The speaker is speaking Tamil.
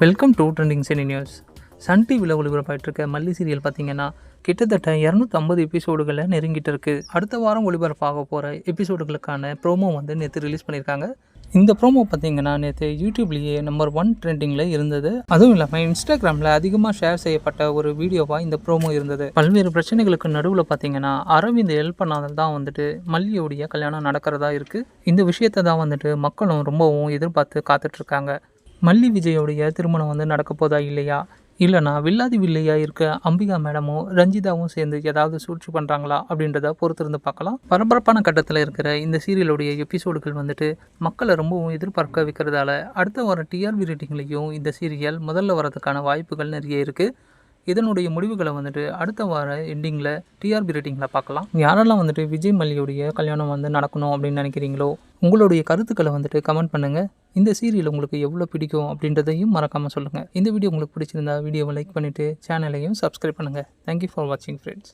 Welcome to trending cine news Sun டிவியில் ஒளிபரப்பாயிட்டிருக்க மல்லி சீரியல் பார்த்தீங்கன்னா கிட்டத்தட்ட இரநூத்தம்பது எபிசோடுகளை நெருங்கிட்டு இருக்குது அடுத்த வாரம் ஒளிபரப்பாக போகிற எபிசோடுகளுக்கான ப்ரோமோ வந்து நேற்று ரிலீஸ் பண்ணியிருக்காங்க. இந்த ப்ரோமோ பார்த்தீங்கன்னா நேற்று யூடியூப்லேயே நம்பர் ஒன் ட்ரெண்டிங்கில் இருந்தது. அதுவும் இல்லாமல் இன்ஸ்டாகிராமில் அதிகமாக ஷேர் செய்யப்பட்ட ஒரு வீடியோவாக இந்த ப்ரோமோ இருந்தது. பல்வேறு பிரச்சனைகளுக்கு நடுவில் பார்த்தீங்கன்னா அரவிந்த் ஹெல்ப் பண்ணாதல் தான் வந்துட்டு மல்லியோடைய கல்யாணம் நடக்கிறதா இருக்குது இந்த விஷயத்தை தான் வந்துட்டு மக்களும் ரொம்பவும் எதிர்பார்த்து காத்துட்ருக்காங்க மல்லி விஜயோடைய திருமணம் வந்து நடக்க போதா இல்லையா? இல்லைனா வில்லாதி வில்லையா இருக்க அம்பிகா மேடமும் ரஞ்சிதாவும் சேர்ந்து ஏதாவது சூழ்ச்சி பண்ணுறாங்களா அப்படின்றத பொறுத்திருந்து பார்க்கலாம். பரபரப்பான கட்டத்தில் இருக்கிற இந்த சீரியலுடைய எபிசோடுகள் வந்துட்டு மக்களை ரொம்பவும் எதிர்பார்க்க வைக்கிறதால அடுத்த வாரம் டிஆர்பி ரேட்டிங்லேயும் இந்த சீரியல் முதல்ல வரதுக்கான வாய்ப்புகள் நிறைய இருக்குது இதனுடைய முடிவுகளை வந்துட்டு அடுத்த வார எண்டிங்கில் டிஆர்பி ரேட்டிங்கில் பார்க்கலாம். யாரெல்லாம் வந்துட்டு விஜய் மல்லியோடைய கல்யாணம் வந்து நடக்கணும் அப்படின்னு நினைக்கிறீங்களோ உங்களுடைய கருத்துக்களை வந்துட்டு கமெண்ட் பண்ணுங்கள் இந்த சீரியல் உங்களுக்கு எவ்வளோ பிடிக்கும் அப்படின்றதையும் மறக்காமல் சொல்லுங்கள் இந்த வீடியோ உங்களுக்கு பிடிச்சிருந்தா வீடியோவை லைக் பண்ணிவிட்டு சேனலையும் சப்ஸ்கிரைப் பண்ணுங்கள் தேங்க்யூ ஃபார் வாட்சிங் ஃப்ரெண்ட்ஸ்